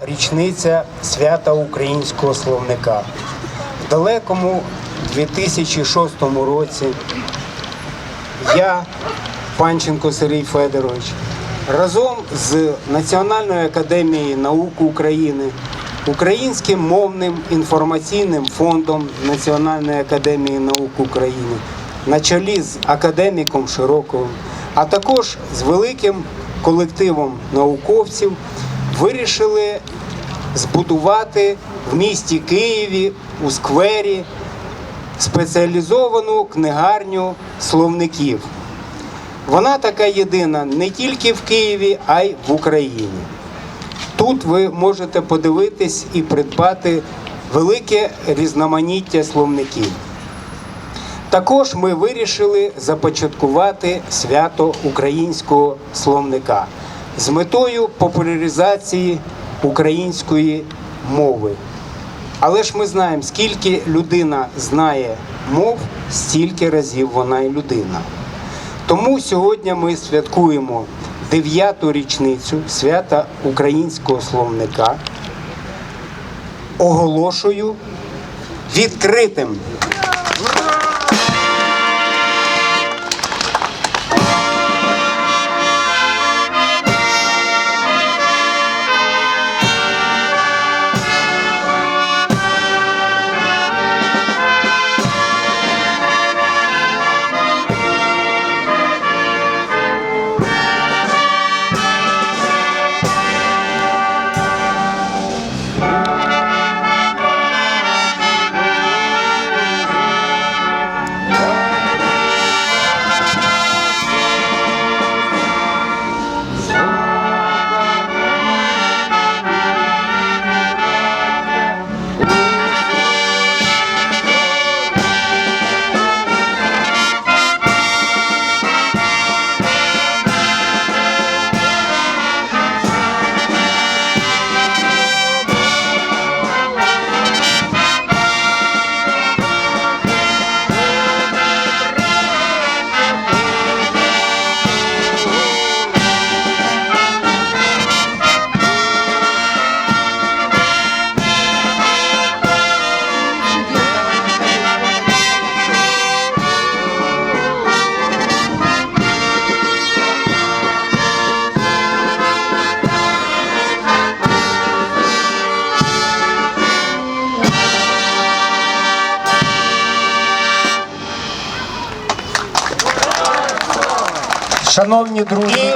річниця свята українського словника. В далекому 2006 році я, Панченко Сергій Федорович, разом з Національною академією наук України, Українським мовним інформаційним фондом Національної академії наук України на чолі з академіком Широковим, а також з великим колективом науковців вирішили збудувати в місті Києві у сквері спеціалізовану книгарню словників. Вона така єдина не тільки в Києві, а й в Україні. Тут ви можете подивитись і придбати велике різноманіття словників. Також ми вирішили започаткувати свято українського словника з метою популяризації української мови. Але ж ми знаємо, скільки людина знає мов, стільки разів вона і людина. Тому сьогодні ми святкуємо дев'яту річницю свята українського словника. Оголошую відкритим. Шановні друзі,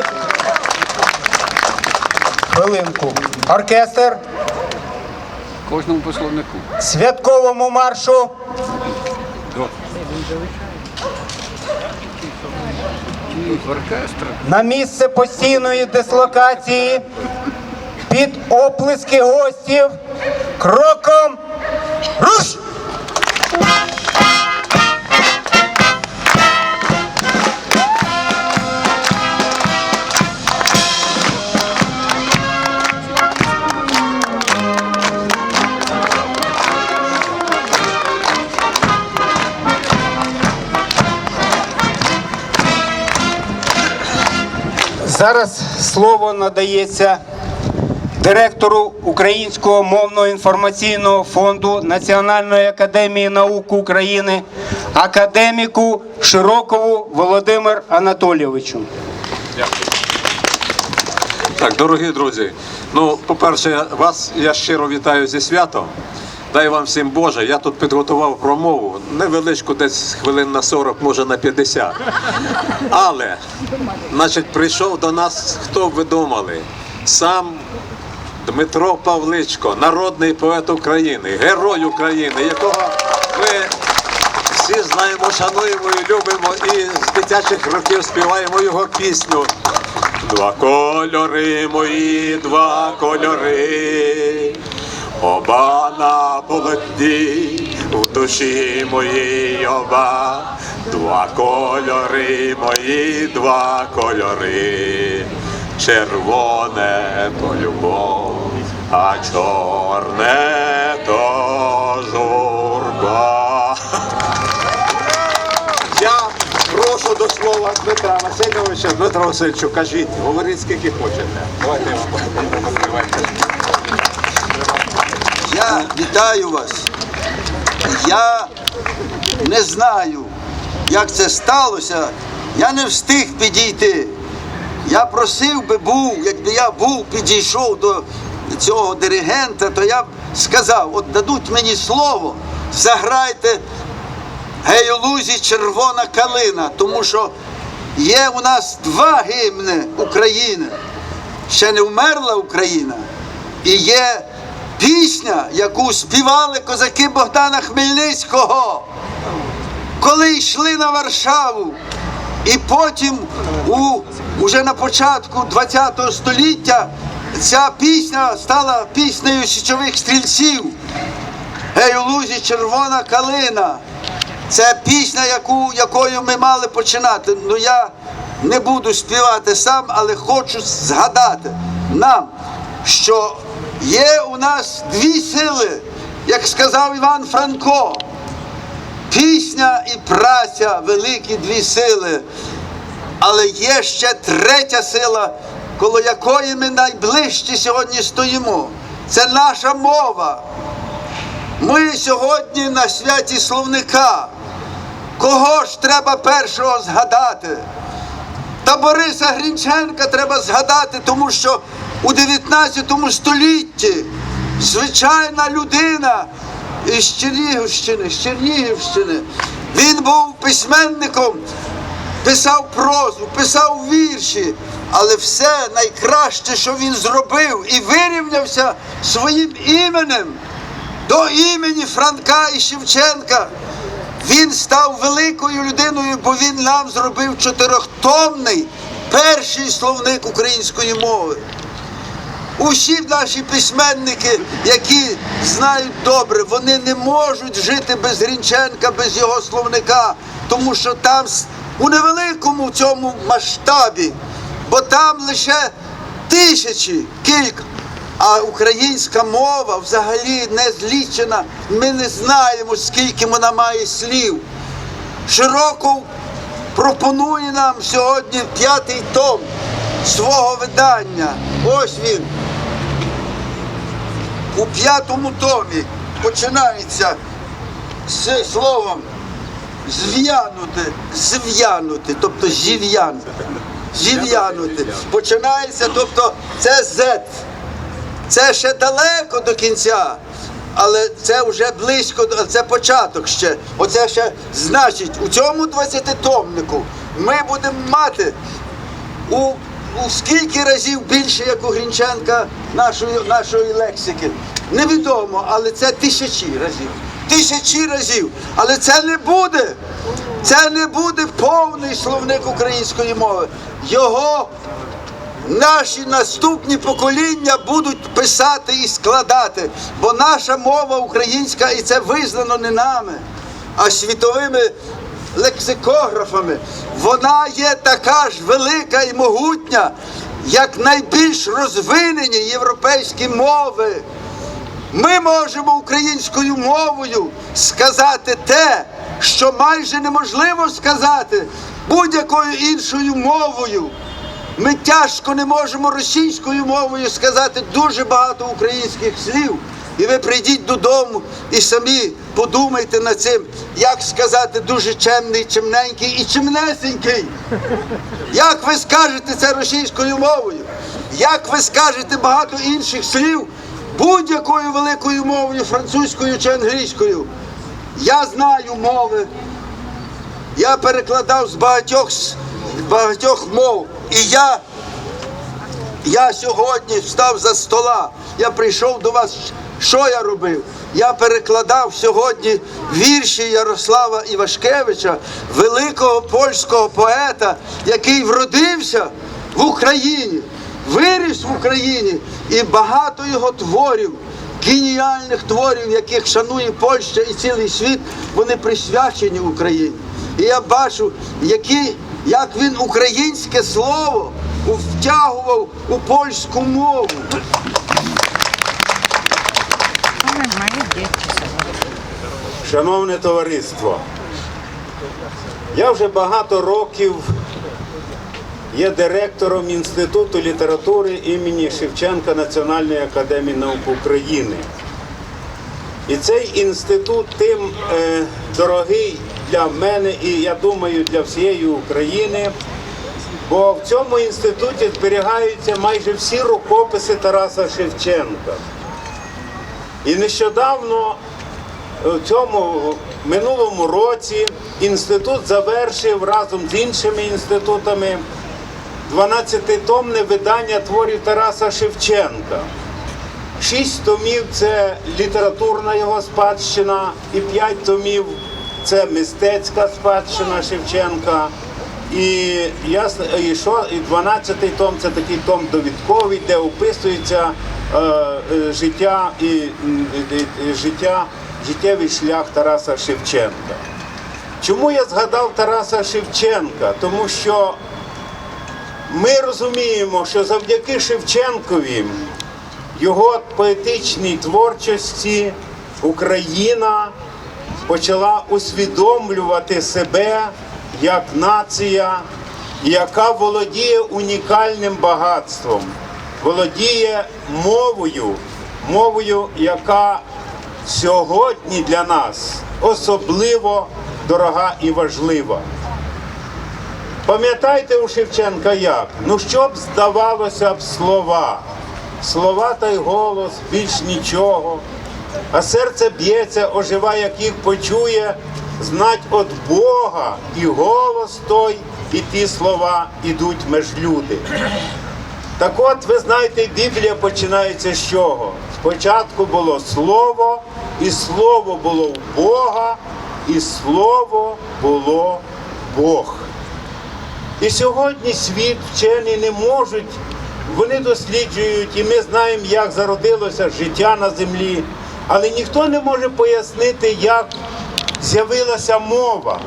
хвилинку. Оркестр Кожному пословнику. святковому маршу. Оркестр. на місце постійної дислокації під оплески гостів кроком руш! Зараз слово надається директору Українського мовного інформаційного фонду Національної академії наук України, академіку Широкову Володимир Анатолійовичу. Так, дорогі друзі. Ну, по-перше, вас я щиро вітаю зі святом. Дай вам всім Боже. Я тут підготував промову, невеличку, десь хвилин на 40, може на 50. Але, значить, прийшов до нас, хто б ви думали? Сам Дмитро Павличко, народний поет України, герой України, якого ми всі знаємо, шануємо і любимо, і з дитячих років співаємо його пісню. Два кольори мої, два кольори, оба на полотні, в душі моїй оба, два кольори мої, два кольори, червоне то любов, а чорне то журба. Я прошу до слова Дмитра Васильовича. Дмитро Васильовичу, кажіть, говоріть скільки хочете. Давайте вам. Я вітаю вас. Я не знаю, як це сталося. Я не встиг підійти. Я просив би був, якби я був, підійшов до цього диригента, то я б сказав: от дадуть мені слово, заграйте гей у лузі червона калина, тому що є у нас два гімни України. Ще не вмерла Україна. І є пісня, яку співали козаки Богдана Хмельницького, коли йшли на Варшаву. І потім, у, уже на початку ХХ століття, ця пісня стала піснею січових стрільців. Гей, у лузі червона калина. Це пісня, яку, якою ми мали починати. Ну я не буду співати сам, але хочу згадати нам, що є у нас дві сили, як сказав Іван Франко. Пісня і праця великі дві сили. Але є ще третя сила, коло якої ми найближче сьогодні стоїмо. Це наша мова. Ми сьогодні на святі словника. Кого ж треба першого згадати? Та Бориса Грінченка треба згадати, тому що у 19 столітті звичайна людина із Чернігівщини, з Чернігівщини, він був письменником, писав прозу, писав вірші, але все найкраще, що він зробив, і вирівнявся своїм іменем до імені Франка і Шевченка. Він став великою людиною, бо він нам зробив чотирьохтомний перший словник української мови. Усі наші письменники, які знають добре, вони не можуть жити без Грінченка, без його словника, тому що там у невеликому цьому масштабі, бо там лише тисячі, кілька. А українська мова взагалі не злічена. Ми не знаємо, скільки вона має слів. Широков пропонує нам сьогодні п'ятий том свого видання. Ось він. У п'ятому томі починається з словом зв'янути, зв'янути, тобто зів'янути. Зів'янути. Починається, тобто це Z. Це ще далеко до кінця, але це вже близько, це початок ще. Оце ще значить, у цьому 20-томнику ми будемо мати у, у скільки разів більше, як у Грінченка, нашої, нашої лексики. Невідомо, але це тисячі разів. Тисячі разів. Але це не буде. Це не буде повний словник української мови. Його наші наступні покоління будуть писати і складати, бо наша мова українська, і це визнано не нами, а світовими лексикографами. Вона є така ж велика і могутня, як найбільш розвинені європейські мови. Ми можемо українською мовою сказати те, що майже неможливо сказати будь-якою іншою мовою. Ми тяжко не можемо російською мовою сказати дуже багато українських слів. І ви прийдіть додому і самі подумайте над цим, як сказати дуже чемний, чемненький і чемнесенький. Як ви скажете це російською мовою? Як ви скажете багато інших слів будь-якою великою мовою, французькою чи англійською? Я знаю мови. Я перекладав з багатьох, з багатьох мов. І я, я сьогодні встав за стола. Я прийшов до вас. Що я робив? Я перекладав сьогодні вірші Ярослава Івашкевича, великого польського поета, який вродився в Україні, виріс в Україні, і багато його творів, геніальних творів, яких шанує Польща і цілий світ, вони присвячені Україні. І я бачу, які, як він українське слово втягував у польську мову. Шановне товариство, я вже багато років є директором Інституту літератури імені Шевченка Національної академії наук України. І цей інститут тим е, дорогий для мене і я думаю для всієї України. Бо в цьому інституті зберігаються майже всі рукописи Тараса Шевченка. І нещодавно в цьому минулому році інститут завершив разом з іншими інститутами 12-томне видання творів Тараса Шевченка. Шість томів це літературна його спадщина, і п'ять томів це мистецька спадщина Шевченка. І, ясно, і, що, і 12-й том це такий том довідковий, де описується е, е, життя і, і- і життя, життєвий шлях Тараса Шевченка. Чому я згадав Тараса Шевченка? Тому що ми розуміємо, що завдяки Шевченкові, його поетичній творчості Україна почала усвідомлювати себе як нація, яка володіє унікальним багатством, володіє мовою, мовою, яка сьогодні для нас особливо дорога і важлива. Пам'ятаєте у Шевченка як? Ну що б здавалося б слова? Слова та й голос, більш нічого. А серце б'ється, ожива, як їх почує, знать от Бога, і голос той, і ті слова ідуть меж люди. Так от, ви знаєте, Біблія починається з чого? Спочатку було слово, і слово було в Бога, і слово було Бог. І сьогодні світ вчені не можуть, вони досліджують, і ми знаємо, як зародилося життя на землі, але ніхто не може пояснити, як з'явилася мова.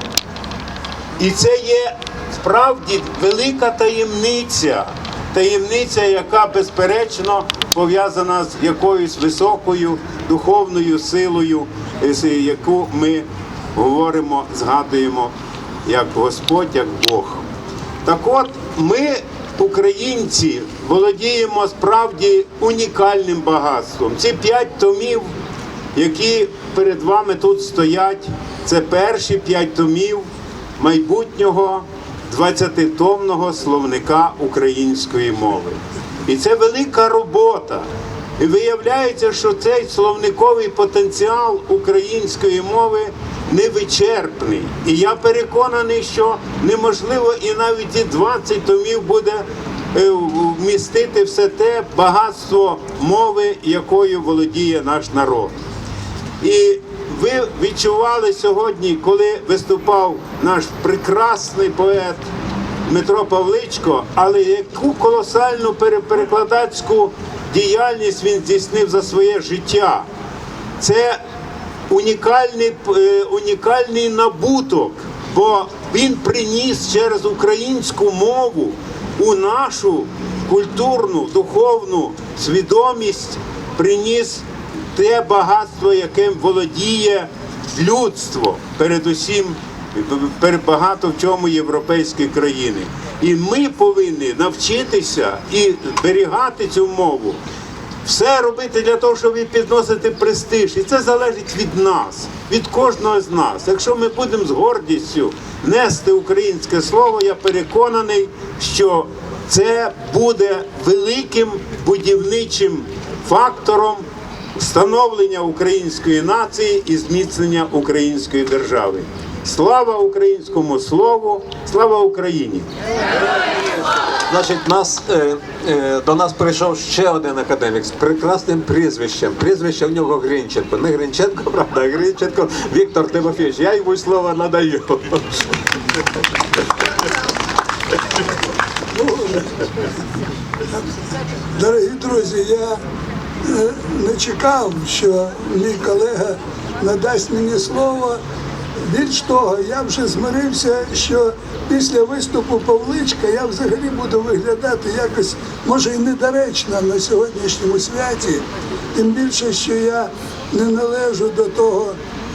І це є справді велика таємниця, таємниця, яка безперечно пов'язана з якоюсь високою духовною силою, е, яку ми говоримо, згадуємо як Господь, як Бог. Так от ми, українці, володіємо справді унікальним багатством. Ці п'ять томів, які перед вами тут стоять, це перші п'ять томів майбутнього 20-томного словника української мови. І це велика робота. І виявляється, що цей словниковий потенціал української мови невичерпний. І я переконаний, що неможливо і навіть і 20 томів буде е, вмістити все те багатство мови, якою володіє наш народ. І ви відчували сьогодні, коли виступав наш прекрасний поет Дмитро Павличко, але яку колосальну пере- перекладацьку діяльність він здійснив за своє життя. Це унікальний, е, унікальний набуток, бо він приніс через українську мову у нашу культурну, духовну свідомість, приніс те багатство, яким володіє людство, передусім перед багато в чому європейські країни. І ми повинні навчитися і зберігати цю мову. Все робити для того, щоб підносити престиж. І це залежить від нас, від кожного з нас. Якщо ми будемо з гордістю нести українське слово, я переконаний, що це буде великим будівничим фактором становлення української нації і зміцнення української держави. Слава українському слову, слава Україні! Значить, нас, е, е, до нас прийшов ще один академік з прекрасним прізвищем. Прізвище в нього Гринченко. Не Гринченко, правда, а Гринченко Віктор Тимофійович. Я йому слово надаю. Дорогі друзі, я не чекав, що мій колега надасть мені слово. Більш того, я вже змирився, що після виступу Павличка я взагалі буду виглядати якось, може, і недоречно на сьогоднішньому святі. Тим більше, що я не належу до того,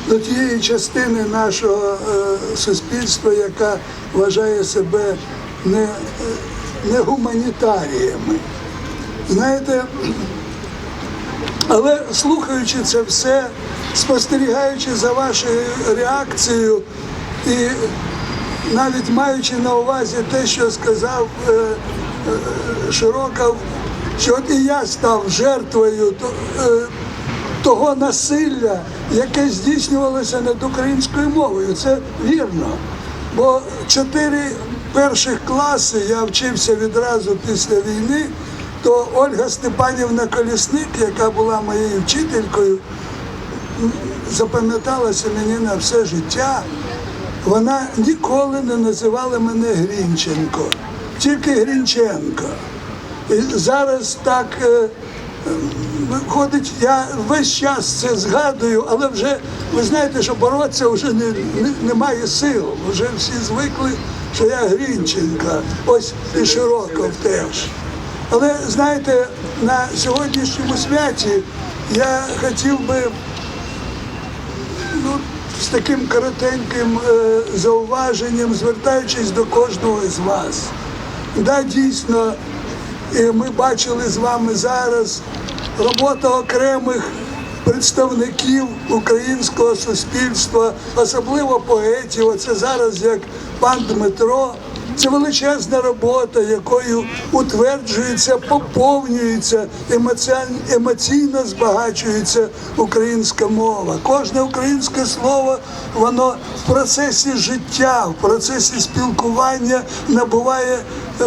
до тієї частини нашого е, суспільства, яка вважає себе не, е, не гуманітаріями. Знаєте, але слухаючи це все, спостерігаючи за вашою реакцією і навіть маючи на увазі те, що сказав е, е, Широков, що от і я став жертвою е, того насилля, яке здійснювалося над українською мовою. Це вірно. Бо чотири перших класи я вчився відразу після війни, то Ольга Степанівна Колісник, яка була моєю вчителькою, запам'яталася мені на все життя. Вона ніколи не називала мене Грінченко, тільки Грінченко. І зараз так е, виходить, я весь час це згадую, але вже ви знаєте, що боротися вже не, не, немає сил. Вже всі звикли, що я Грінченка, ось і Широков теж. Але знаєте, на сьогоднішньому святі я хотів би ну, з таким коротеньким е, зауваженням, звертаючись до кожного з вас. Да, дійсно, і ми бачили з вами зараз робота окремих представників українського суспільства, особливо поетів. Оце зараз як пан Дмитро. Це величезна робота, якою утверджується, поповнюється, емоційно збагачується українська мова. Кожне українське слово, воно в процесі життя, в процесі спілкування набуває е,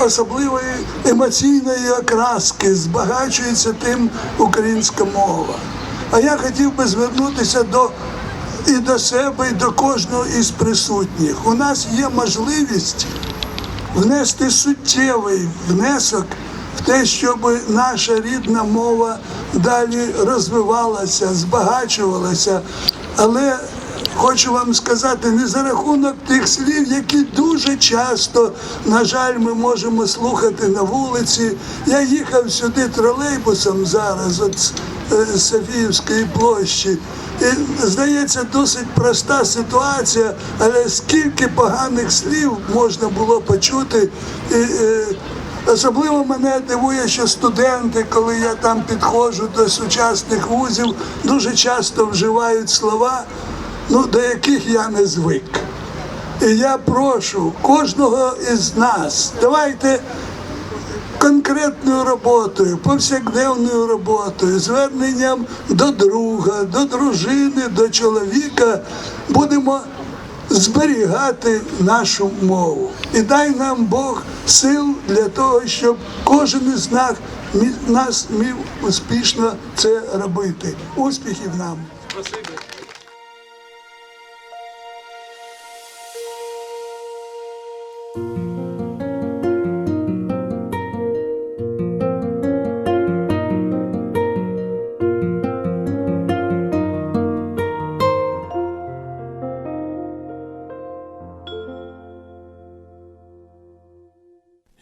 особливої емоційної окраски, збагачується тим українська мова. А я хотів би звернутися до і до себе, і до кожного із присутніх. У нас є можливість внести суттєвий внесок в те, щоб наша рідна мова далі розвивалася, збагачувалася. Але хочу вам сказати, не за рахунок тих слів, які дуже часто, на жаль, ми можемо слухати на вулиці. Я їхав сюди тролейбусом зараз, от з е, Софіївської площі. І, здається, досить проста ситуація, але скільки поганих слів можна було почути. І, е, Особливо мене дивує, що студенти, коли я там підходжу до сучасних вузів, дуже часто вживають слова, ну, до яких я не звик. І я прошу кожного із нас, давайте конкретною роботою, повсякденною роботою, зверненням до друга, до дружини, до чоловіка будемо зберігати нашу мову. І дай нам Бог сил для того, щоб кожен із нас, нас міг успішно це робити. Успіхів нам!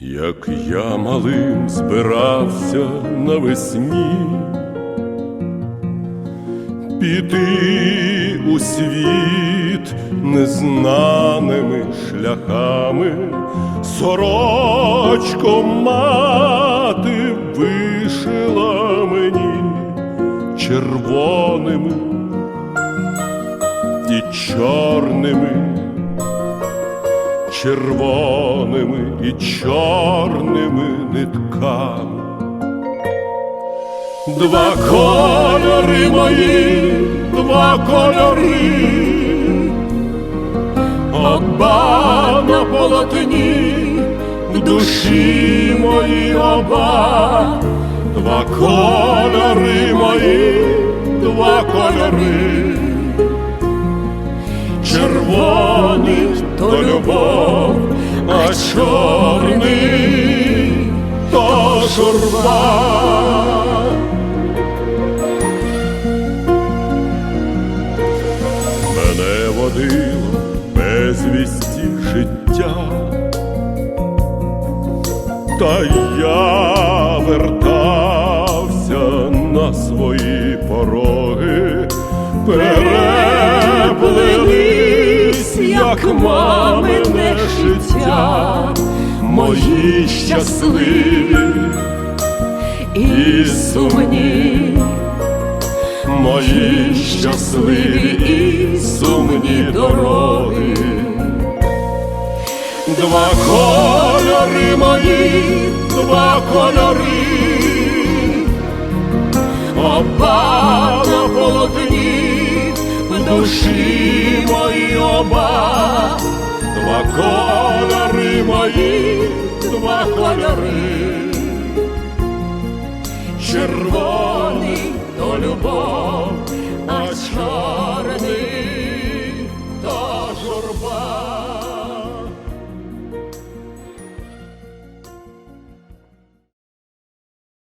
Як я малим збирався навесні, піти у світ незнаними шляхами, сорочко мати вишила мені червоними і чорними. Червоними і чорними нитками. Два кольори мої, два кольори, оба на полотні, в душі мої оба, два кольори мої, два кольори червоний то любов, а чорний то журба. Та я вертався на свої пороги, переплелись, як мамине життя, мої щасливі і сумні, мої щасливі і сумні дороги. Два мої два кольори, оба на в душі мої оба, два кольори мої, два кольори, червоний то любов, а чорний.